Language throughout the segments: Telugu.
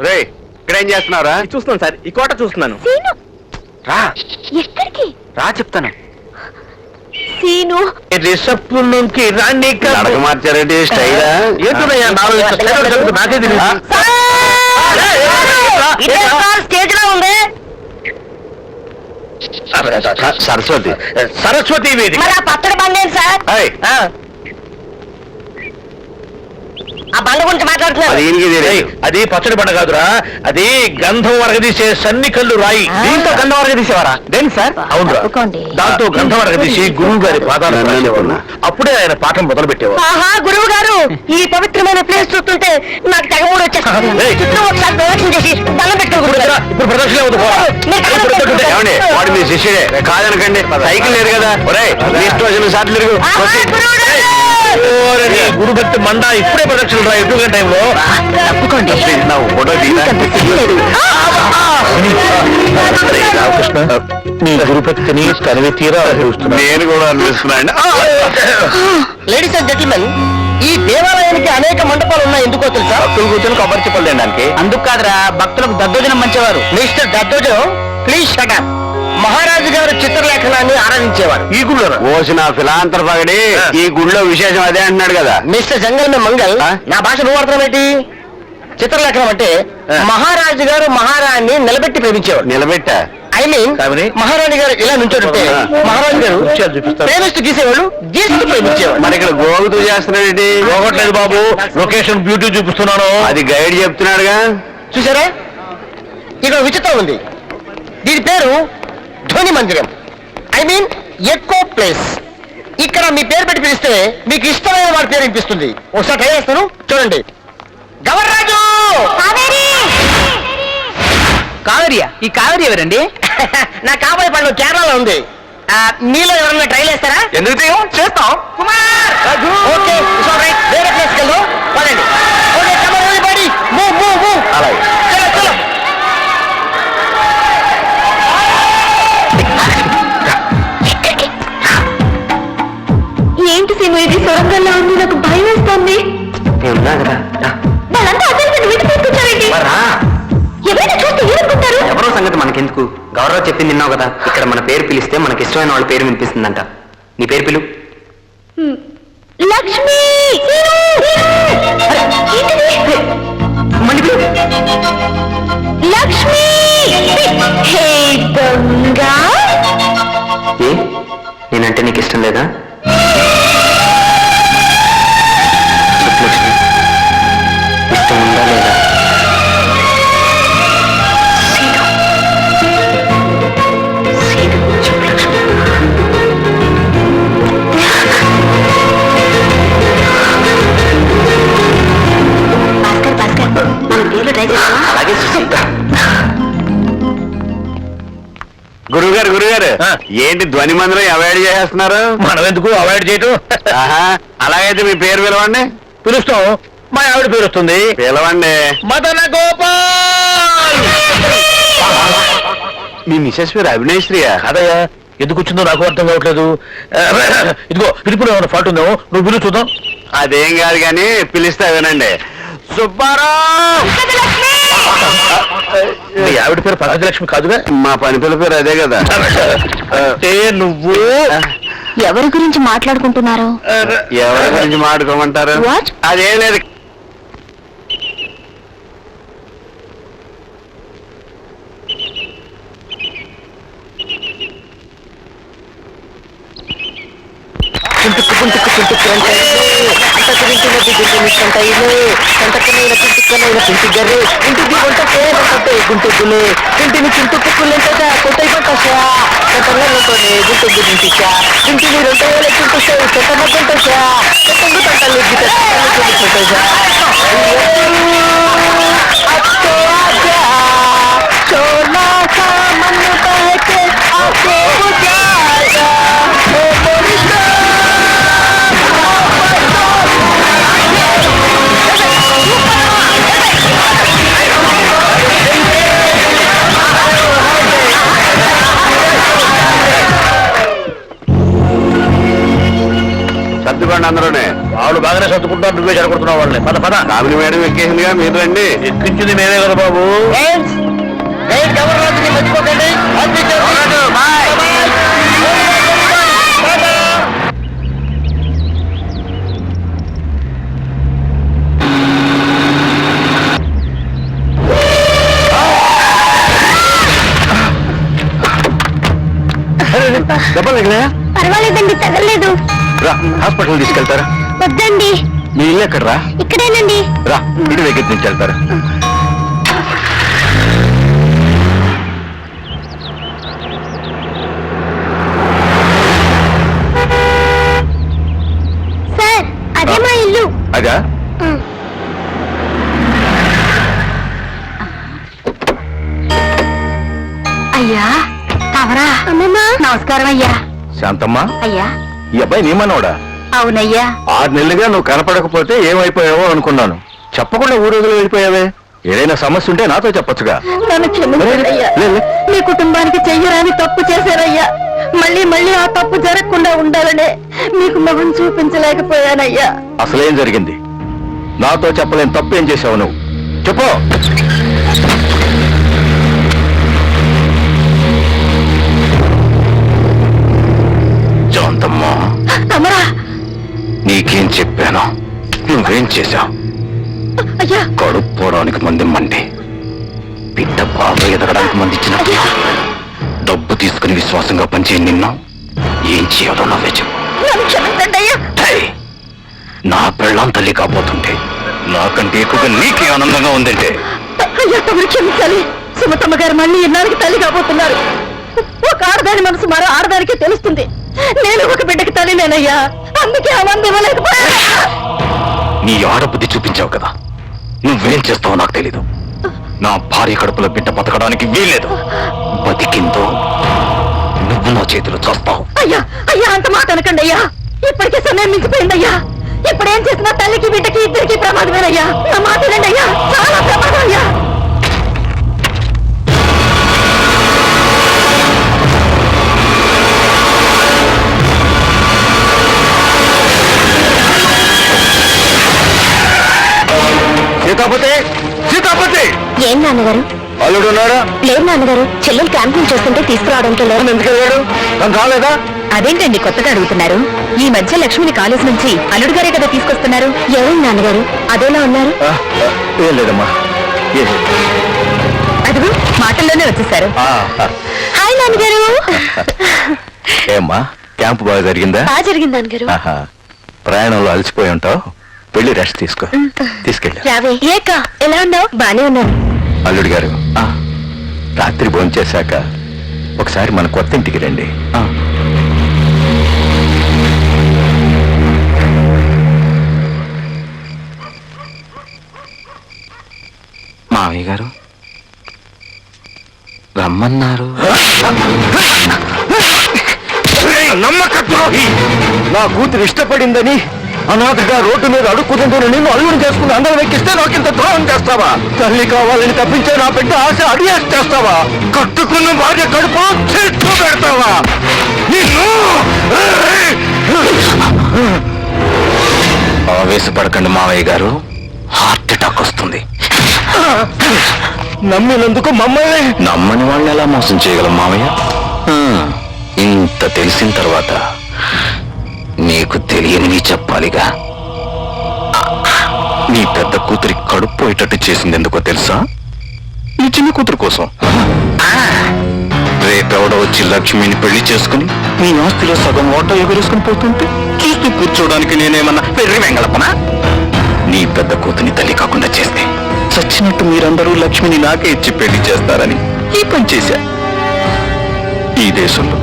రే ఇక్కడ ఏం చేస్తున్నారా ఇది చూస్తున్నాను సార్ ఈ కోట చూస్తున్నాను. సీను! రా. ఎక్కడికి? రా చెప్తాను. సీను! రిషప్పులోకి రాణి నడక మార్చారంటే స్టైలా. ఏంటోనయ్యా నాలుగు ఇంత స్టైల్ జరుగుతుంది, నాకే తెలియదు స్టేజ్లో ఉంది. సరస్వతి. సరస్వతి వేదిక మరి ఆ పచ్చడి బండి ఏంటి సార్? ఏయ్, ఆ. బండ గురించి మాట్లాడుతున్నారు. అది తెలియదు. పచ్చడి బండ కాదురా. అది గంధం వరగదీసే సన్ని కళ్ళు రాయి దీంతో గంధం వరకు తీసేవారా దేని సార్ అవునురా. తప్పుకోండి. దాంతో గంధం వరగదీసి గురువు గారి పాదాలు నన్ను. అప్పుడే ఆయన పాఠం మొదలు పెట్టేవాడు ఆహా గురువు గారు ఈ పవిత్రమైన ప్లేస్ చూస్తుంటే నాకు తెగమూడు వచ్చేస్తుంది. ఏయ్. చుట్టూ ఒకసారి ప్రదక్షిణ చేసి దండం పెట్టుకోండి గురువు గారు. ఇప్పుడు ప్రదక్షిణ అవుతుంది పోరా. మీరు కళ్ళు ఇప్పుడు పెట్టుకుంటే ఏమండి వాడు మీ శిష్యుడే. కాదనకండి. సైకిల్ లేదు కదా. మీ ఇష్టం వచ్చిన సార్లు తిరుగు. ఆహా, గురువు గారు! ఓరే నీ గురు భక్తి మండ ఇప్పుడే ప్రదక్షిణ రా ఎదుగు టైంలో తప్పుకోండి నా ఫోటో దిగినా అరే రామకృష్ణ నీ గురుభక్తిని తనివి తీరా నేను కూడా అనిపిస్తున్నాను లేడీస్ అండ్ జెంటిల్మెన్ ఈ దేవాలయానికి అనేక మండపాలు ఉన్నాయి ఎందుకో తెలుసా భక్తులు కూర్చొని కొబ్బరి చెప్పలు తినడానికి అందుకు కాదురా భక్తులకు దద్దోజనం మంచేవారు Mr Daddojanam please shut up మహారాజు గారు చిత్రలేఖనాన్ని ఆరాధించేవారు. ఈ గుళ్ళో ఓసిన ఫిలాంతర పగడి ఈ గుడిలో విశేషం అదే అంటున్నాడు కదా. మిస్టర్ జంగల్ మంగల్? నా భాష నువ్వు ఏంటి? చిత్రలేఖనం అంటే. మహారాజు గారు మహారాణి నిలబెట్టి ప్రేమించేవారు. నిలబెట్టా? I mean? మహారాణి గారు ఇలా నుంచోడుంటే ఆ. మహారాజు గారు. ప్రేమిస్తూ గీసేవాళ్ళు గీస్తూ ప్రేమించేవాడు మరి ఇక్కడ గోగుతూ చేస్తున్నాడేంటి పోగొట్టలేదు బాబు. లొకేషన్ బ్యూటీ చూపిస్తున్నాను. అది గైడ్ చెప్తున్నాడుగా. చూసారా? ఇక్కడ విచిత్రం ఉంది. దీని పేరు ధ్వని మందిరం. ఐ మీన్ ఎకో ప్లేస్ ఇక్కడ మీ పేరు పెట్టి పిలిస్తే మీకు ఇష్టమైన వాడి పేరు వినిపిస్తుంది. ఒకసారి ట్రై చేస్తాను. చూడండి. గవర్రాజు! కావేరియా? ఈ కావేరి ఎవరండి? నా కాబోయే పండు కేరళలో ఉంది. ఆ, మీలో ఎవరన్నా ట్రైల్ వేస్తారా ఎందుకు? చేస్తాం. కుమార్! చెప్పింది విన్నావు కదా? ఇక్కడ మన పేరు పిలిస్తే మనకి ఇష్టమైన వాళ్ళ పేరు వినిపిస్తుందంట. నీ పేరు పిలు. లక్ష్మి! లక్ష్మి! ఏ? నేనంటే నీకు ఇష్టం లేదా. ఇష్టం ఉందా లేదా? ఆ. ఏంటి ధ్వని మందిరం అవాయిడ్ చేసేస్తున్నారు? మనం ఎందుకు అవాయిడ్ చేయటం? అలాగైతే మీ పేరు పిలవండి. పిలుస్తాం. మా ఆవిడ పేరు వస్తుంది. పిలవండి. మదన గోపాల్! మీ మిసెస్ పేరు అవినేశ్రీయా అదయ్యా ఎందుకు వచ్చిందో నాకు అర్థం కావట్లేదు. ఇదిగో పిలుపులో ఏమైనా ఫాల్ట్ ఉందేమో నువ్వు పిలువు చూద్దాం. అదేం కాదు కానీ పిలిస్తే వినండి. సుబ్బారావు! మీ ఆవిడ పేరు పరాజలక్ష్మి కాదుగా? మా పని పిల్ల పేరు అదే కదా. అంటే నువ్వు? ఎవరి గురించి మాట్లాడుకుంటున్నారు? ఎవరి గురించి మాట్లాడుకోమంటారు? అదేం లేదు కుంటుకు కుంటుకు కుంటుకు అంటకు వింటున్న దిగుంటు మిస్కంటైలు కంటకనైన కుంటుకనైన పింటిగర్రు ఇంటికి వంటకే వంటతే గుంటుకులే ఇంటిని చింటుకులంటగా కొట్టై పట్టసా కంటలలోనే గుంటుగ్గు గుంటిచా ఇంటిని రొట్టెల చింటుసే చెట్టన గుంటసా చెట్టంగు తంటలు గిట చుంటుసా అత్తే ఆజా చోలా కా బహకే ఆకే బుజాగా సర్దుకోండి అందరూనే వాళ్ళు బాగానే సర్దుకుంటాను నువ్వే జరగొడుతున్నావు వాళ్ళని. పద పద. కామిని మేడం ఎక్కేసిందిగా మీరు రండి. ఎక్కించింది మేమే కదా బాబు. దెబ్బలు తగిలాయా? పర్వాలేదండి తగలేదు రా హాస్పిటల్ తీసుకెళ్తారా? వద్దండి. మీ ఇల్లు ఎక్కడరా? ఇక్కడేనండి. రా ఇటు దగ్గర నుంచి వెళ్తారా సార్ అదే మా ఇల్లు. అదా? అయ్యా తవరా. అమ్మమ్మా. నమస్కారం అయ్యా. శాంతమ్మ? అయ్యా. ఈ అబ్బాయి నీమన్నోడా అవునయ్యా. ఆరు నెలలుగా నువ్వు కనపడకపోతే ఏమైపోయావో అనుకున్నాను. చెప్పకుండా ఊరోజులు వెళ్ళిపోయావే? ఏదైనా సమస్య ఉంటే నాతో చెప్పొచ్చుగా. నన్ను క్షమించయ్యా. మీ కుటుంబానికి చెయ్యరాని తప్పు చేశారయ్యా. మళ్ళీ మళ్ళీ ఆ తప్పు జరగకుండా ఉండాలనే మీకు మొహం చూపించలేకపోయానయ్యా. అసలేం జరిగింది? నాతో చెప్పలేని తప్పు ఏం చేసావు నువ్వు? చెప్పు. నీకేం చెప్పాను? నువ్వేం చేశావు? అయ్యా! కడుక్కోవడానికి మంది మండి బిడ్డ బాగా ఎదగడానికి మంది ఇచ్చినప్పుడు డబ్బు తీసుకుని విశ్వాసంగా పనిచేయ నిన్ను. ఏం చేయాలో నువ్వే చెప్పు! నా పెళ్ళాం తల్లి కాబోతుంటే నాకంటే ఎక్కువగా నీకే ఆనందంగా ఉందంటే. క్షమించాలి. సుమతమ్మ గారు మళ్ళీ ఇన్నాళ్ళకి తల్లి కాబోతున్నారు. ఒక ఆడదాని మనసు మరో ఆడదానికి తెలుస్తుంది. నేను ఒక బిడ్డకి తల్లినేనయ్యా. అందుకే ఆనందం ఇవ్వలేకపోయా నీ ఆడబుద్ధి చూపించావు కదా. నువ్వేం చేస్తావో నాకు తెలీదు. నా భార్య కడుపులో బిడ్డ బతకడానికి వీల్లేదు. బతికిందో నువ్వు నా చేతిలో చూస్తావు. అయ్యా అయ్యా అంత మాట అనకండి అయ్యా. ఇప్పటికే సమయం మించిపోయిందయ్యా. ఇప్పుడేం చేసినా తల్లికి బిడ్డకి ఇద్దరికి ప్రమాదమేనయ్యా. నా మాట అయ్యా. చాలా ప్రమాదం అయ్యా. సీతాపతి సీతాపతి ఏం నాన్నగారు? అల్లుడు ఉన్నాడా లేదు నాన్నగారు చెల్లెలు క్యాంప్ నుంచి వస్తుంటే తీసుకురావడంతో లేదు ఎందుకు వెళ్ళాడు? తను రాలేదా? అదేంటండి కొత్తగా అడుగుతున్నారు? ఈ మధ్య లక్ష్మిని కాలేజ్ నుంచి అల్లుడు గారే కదా తీసుకొస్తున్నారు. ఎవరు నాన్నగారు? అదోలా ఉన్నారు? ఏం లేదమ్మా. అదిగో మాటల్లోనే వచ్చేసారు. హాయ్ నాన్నగారు. ఏమ్మా క్యాంప్ బాగా జరిగిందా? బాగా జరిగింది నాన్నగారు. ఆహా. ప్రయాణంలో అలసిపోయి ఉంటావు? వెళ్ళి రెస్ట్ తీసుకో. తీసుకెళ్ళి. రావే. ఏక ఎలా ఉన్నావు? బానే ఉన్నాను. అల్లుడు గారు రాత్రి భోజనం చేశాక ఒకసారి మన కొత్త ఇంటికి రండి. మావయ్య గారు రమ్మన్నారు. నమ్మకద్రోహి! నా కూతురు ఇష్టపడిందని అనాథగా రోడ్డు మీద అడుక్కుతుందని నిన్ను అడుగుని చేసుకుని అందరం ఎక్కిస్తే నాకు ఇంత ద్రోహం చేస్తావా? తల్లి కావాలని తప్పించే నా బిడ్డ ఆశ అడియాస్ చేస్తావా? కట్టుకున్న భార్య కడుపు చెట్టు పెడతావా? నిన్ను! ఆవేశపడకండి మావయ్య గారు. హార్ట్ అటాక్ వస్తుంది. నమ్మినందుకు మమ్మల్ని నమ్మని వాళ్ళని ఎలా మోసం చేయగలం మావయ్య? ఇంత తెలిసిన తర్వాత నీకు తెలియనివి చెప్పాలిగా. నీ పెద్ద కూతురి కడుపు పోయేటట్టు చేసింది ఎందుకో తెలుసా? నీ చిన్న కూతురు కోసం. రేపెవడో వచ్చి లక్ష్మిని పెళ్ళి చేసుకుని నీ ఆస్తిలో సగం ఓటో ఎగురేసుకుని పోతుంటే చూస్తూ కూర్చోడానికి నేనేమన్నా పెర్రి వెంగళపనా నీ పెద్ద కూతుని తల్లి కాకుండా చేస్తే చచ్చినట్టు మీరందరూ లక్ష్మిని నాకే ఇచ్చి పెళ్ళి చేస్తారని ఈ పని చేశా. ఈ దేశంలో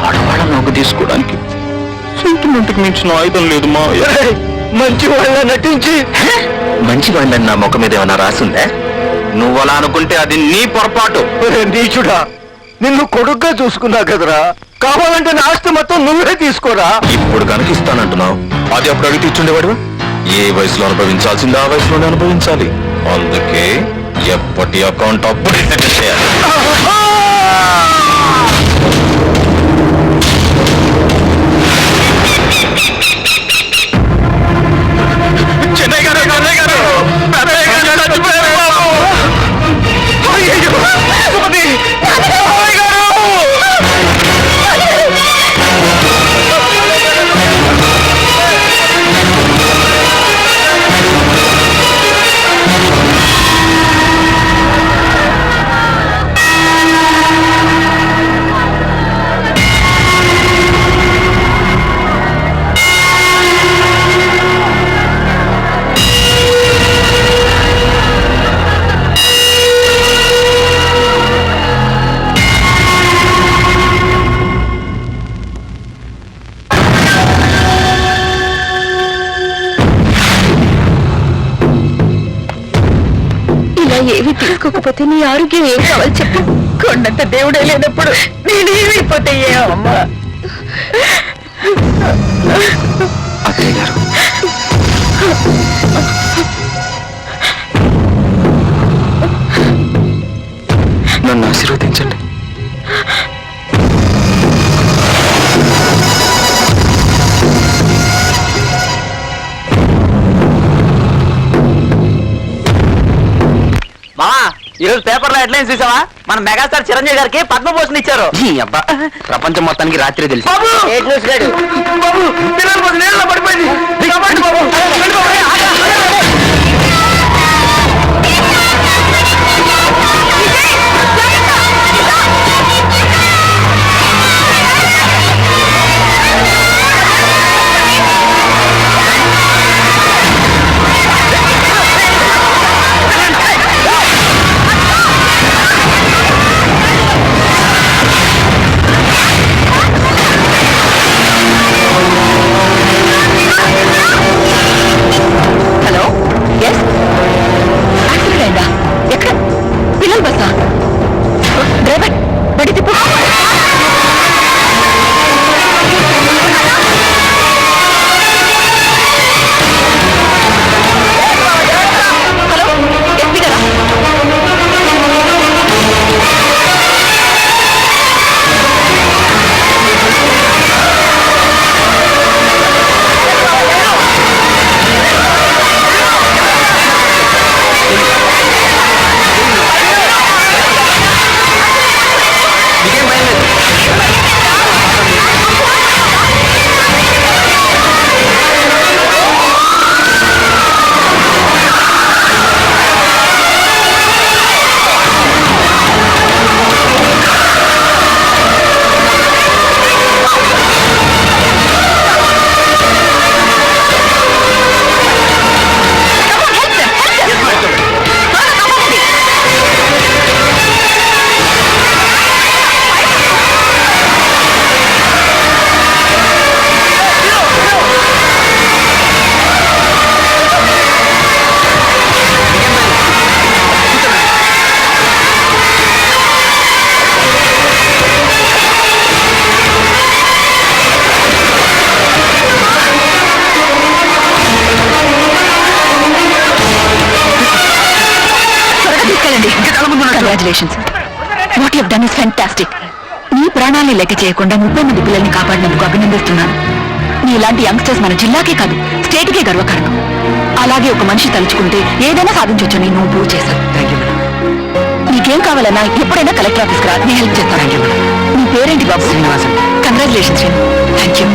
ఆడవాళ్ళ నోగు తీసుకోవడానికి సెంటిమెంట్కి మించిన ఆయుధం లేదు మా మంచి వాళ్ళ నటించి. మంచి వాళ్ళని నా ముఖం మీద ఏమైనా రాసిందే? నువ్వు అలా అనుకుంటే అది నీ పొరపాటు. నీచుడా నిన్ను కొడుగ్గా చూసుకున్నా కదరా? కావాలంటే నా ఆస్తి మొత్తం నువ్వే తీసుకోరా? ఇప్పుడు కనుక ఇస్తానంటున్నావు అది అప్పుడు అడిగి ఇచ్చుండేవాడు ఏ వయసులో అనుభవించాల్సిందో ఆ వయసులోనే అనుభవించాలి. అందుకే ఎప్పటి అకౌంట్ అప్పుడే చేయాలి. చెన్నై గారు చెన్నై గారు. ఏవి తీసుకోకపోతే నీ ఆరోగ్యం ఏం కావాలి చెప్పు. కొండంత దేవుడే లేనప్పుడు నేనేమైపోతే అమ్మా? అత్తయ్య గారు హెడ్లైన్స్ చూసావా? మన మెగాస్టార్ చిరంజీవి గారికి పద్మభూషణ్ ఇచ్చారు. ఈ అబ్బా ప్రపంచం మొత్తానికి రాత్రి తెలుసు. ఏడు న్యూస్ గాడు బాబు! పిల్లల కోసం నీళ్ళలో పడిపోయింది. బాబు! Congratulations what you've done is fantastic నీ ప్రాణాల్ని లెక్క చేయకుండా ముప్పై మంది పిల్లల్ని కాపాడినందుకు అభినందిస్తున్నాను. నీలాంటి యంగ్స్టర్స్ మన జిల్లాకే కాదు స్టేట్కే గర్వకారణం. అలాగే ఒక మనిషి తలుచుకుంటే ఏదైనా సాధించవచ్చని నువ్వు ప్రూవ్ మేడం నీకేం కావాలన్నా ఎప్పుడైనా కలెక్టర్ ఆఫీస్కి రా నేను హెల్ప్ చేస్తాను. నీ పేరేంటి బాబు? శ్రీనివాసన్. Congratulations thank you